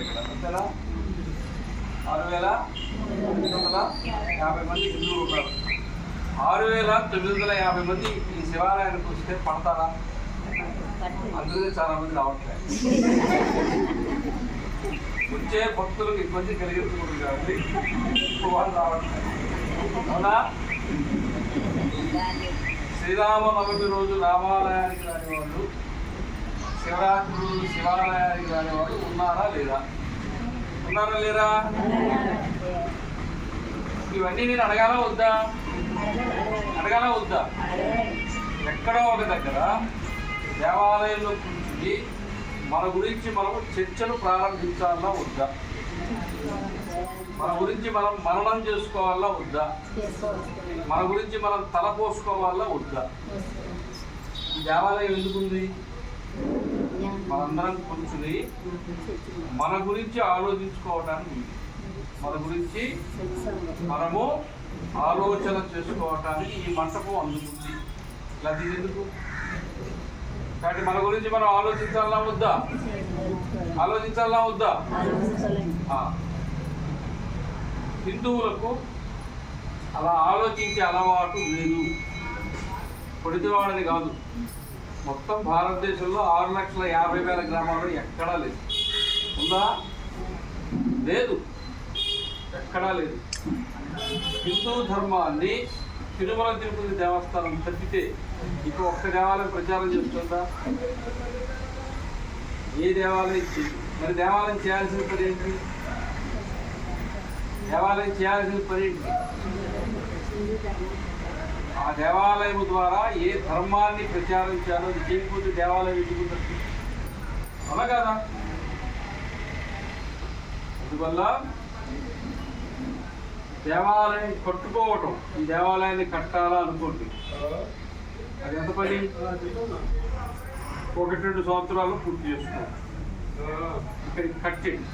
ఉన్నారు ఇక్కడ అంతేనా ఆరు వేల తొమ్మిది వందల యాభై మంది హిందువులు ఉన్నారు ఆరు వేల తొమ్మిది వందల యాభై మంది ఈ శివాలయానికి వస్తే పడతారా అందుకే చాలా మంది రావట్లేదు వచ్చే భక్తులకు ఇబ్బంది కలిగించకూడదు కాబట్టి. ఎక్కువ వాళ్ళు రావట్లేదు అవునా శ్రీరామనవమి రోజు రామాలయానికి రాని వాళ్ళు శివాలయానికి ఉన్నారా లేదా? ఉన్నారా లేరా? ఇవన్నీ నేను అడగాల వద్దా? అడగాల వద్దా? ఎక్కడో ఒక దగ్గర దేవాలయంలో కూర్చుని మన గురించి మనము చర్చలు ప్రారంభించాలా వద్దా? మన గురించి మనం మరణం చేసుకోవాలా వద్దా? మన గురించి మనం తలపోసుకోవాలా వద్దా? ఈ దేవాలయం ఎందుకుంది? మనందరం కూర్చుని మన గురించి ఆలోచించుకోవడానికి ఉంది. మన గురించి మనము ఆలోచన చేసుకోవటానికి ఈ మంటపం అందుకుంది ఇలా ఇది ఎందుకు కాబట్టి మన గురించి మనం ఆలోచించాలా వద్దా? ఆలోచించాలా వద్దా. హిందువులకు అలా ఆలోచించే అలవాటు లేదు. పొడితివాడని కాదు. మొత్తం భారతదేశంలో ఆరు లక్షల యాభై వేల గ్రామాలు ఎక్కడా లేదు. ఉందా? లేదు. ఎక్కడా లేదు. హిందూ ధర్మాన్ని తిరుమల తిరుపతి దేవస్థానం తప్పితే ఇక ఒక్క దేవాలయం ప్రచారం చేస్తుందా? ఏ దేవాలయం చేయదు. మరి దేవాలయం చేయాల్సిన పని ఏంటి? దేవాలయం చేయాల్సిన పని ఏంటి? ఆ దేవాలయం ద్వారా ఏ ధర్మాన్ని ప్రచారం చేయాలో అది చేయకపోతే దేవాలయం ఎందుకుంటుంది అలా కదా? అందువల్ల దేవాలయం కట్టుకోవటం ఈ దేవాలయాన్ని కట్టాలా అనుకోండి. అది ఎంత పని? ఒకటి రెండు సంవత్సరాలు పూర్తి చేసుకోండి ఇక్కడికి కట్టండి